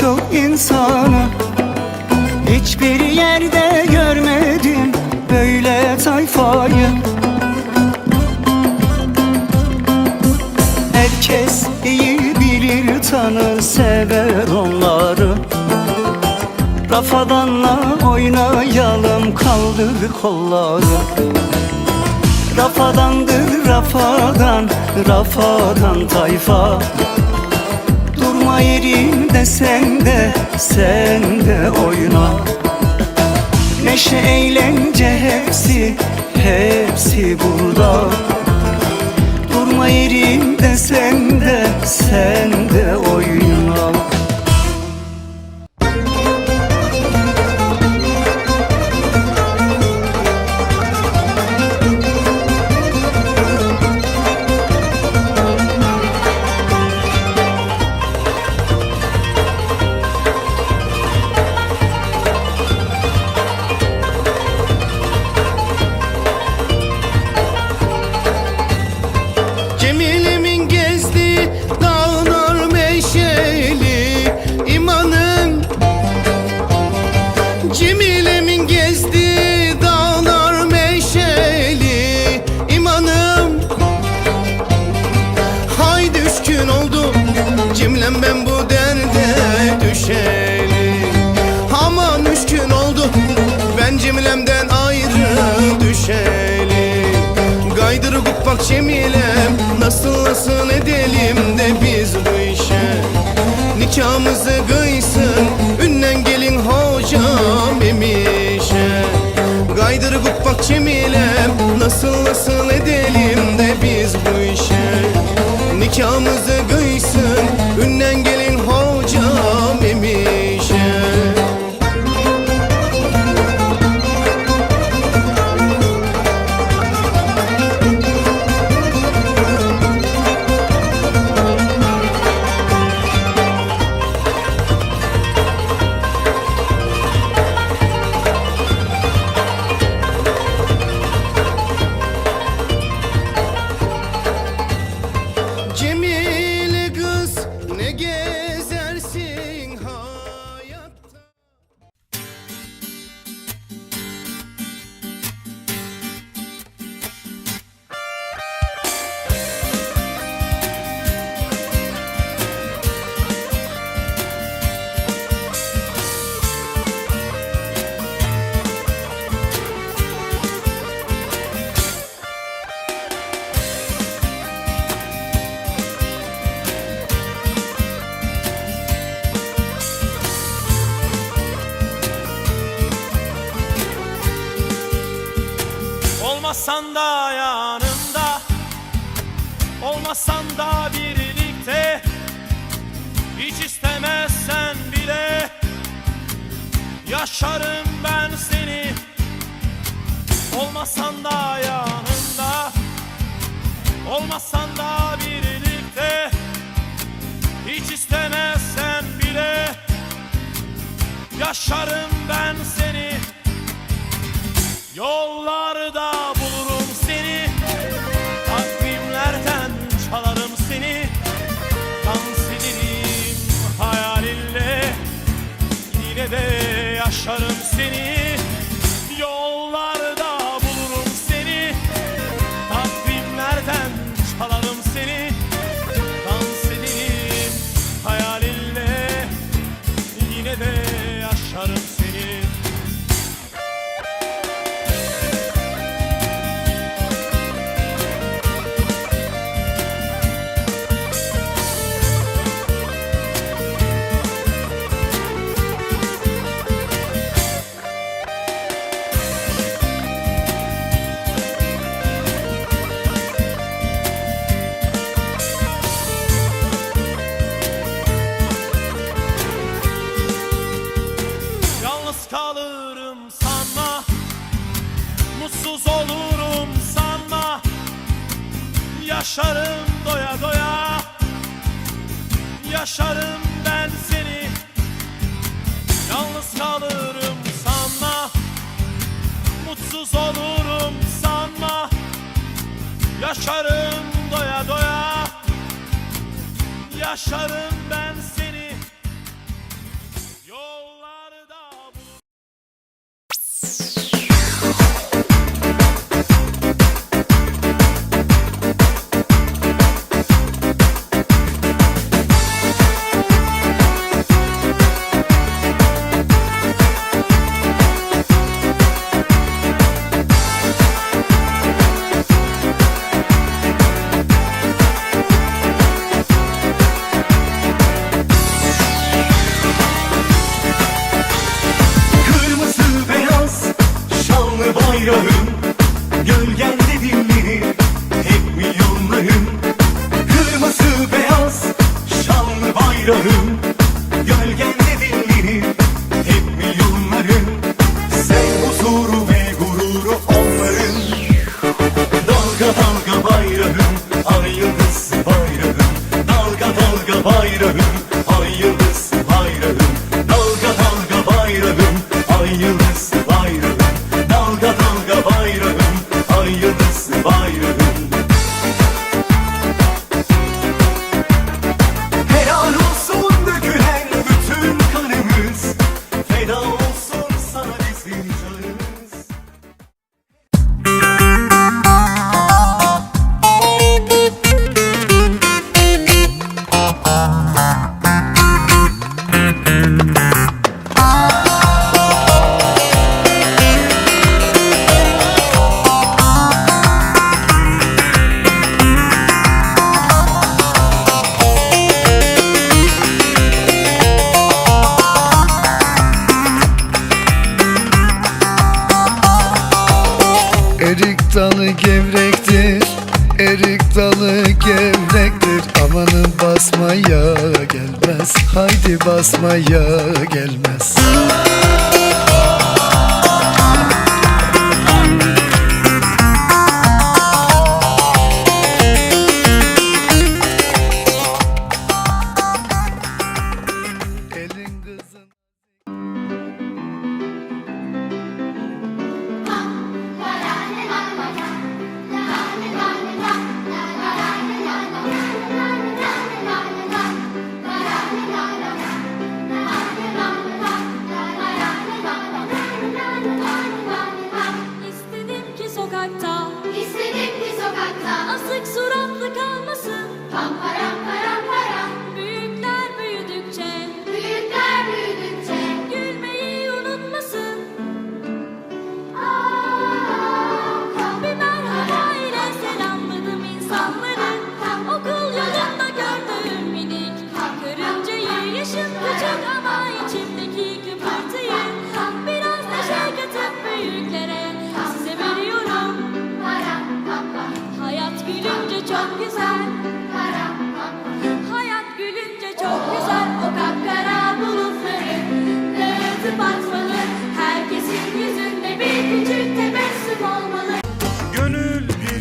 birçok insanı Hiçbir yerde görmedim böyle tayfayı. Herkes iyi bilir tanır sever onları. Rafadanla oynayalım kaldır kolları. Rafadandır rafadan, rafadan tayfa Yerinde sen de, sen de oyna. Neşe eğlence hepsi, hepsi burada. Durma yerinde sen de, sen de oyna bak Cemilem Nasıl nasıl edelim de biz bu işe. Nikahımızı kıysın Ünnen gelin hocam emişe. Gaydırı bak Cemilem Nasıl nasıl edelim de Yaşarım ben seni. Olmasan da yanında Olmasan da birlikte. Hiç istemezsen bile. Yaşarım ben seni. Yollarda bulurum seni. Takvimlerden çalarım seni. Dans ederim hayalinle Yine de Yaşarım doya doya. Yaşarım ben seni. Yalnız kalırım sanma. Mutsuz olurum sanma. Yaşarım doya doya. Yaşarım ben seni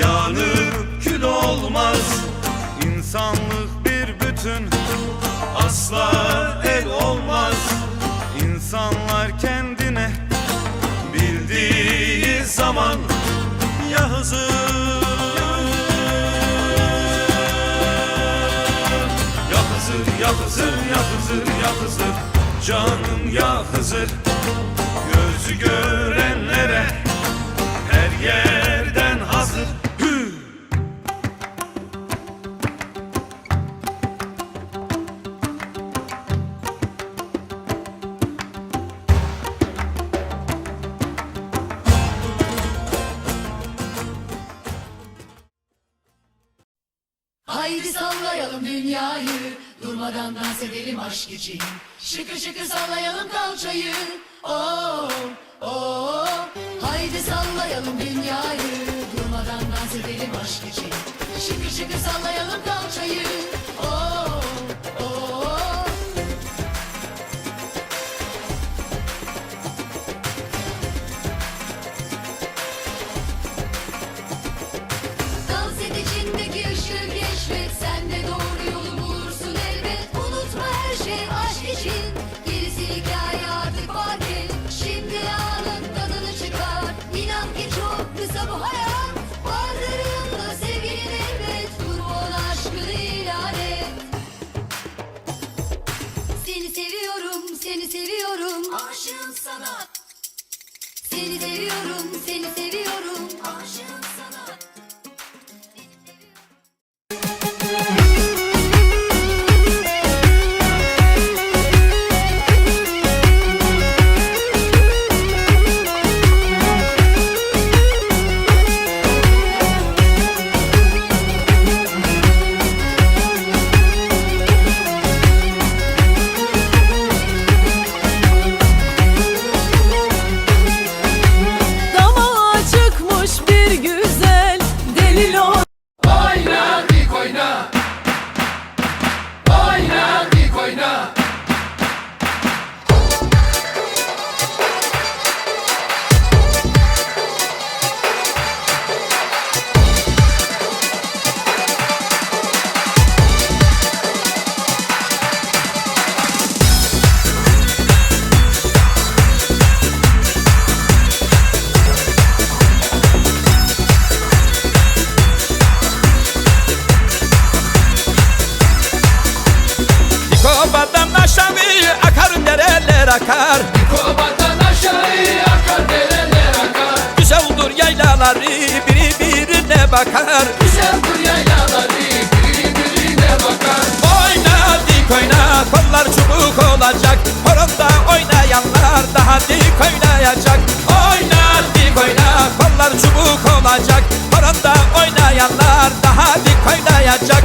yanıp kül olmaz. İnsanlık bir bütün. Asla el olmaz. İnsanlar kendine bildiği zaman ya Hızır Ya Hızır, ya Hızır, ya Hızır, Canım ya Hızır Gözü görenlere her yerden Haydi sallayalım dünyayı. Durmadan dans edelim aşk için. Şıkır şıkır sallayalım kalçayı. Oh oh. Haydi sallayalım dünyayı. Durmadan dans edelim aşk için. Şıkır şıkır sallayalım kalçayı seni seviyorum olacak. Horonda oynayanlar daha dik oynayacak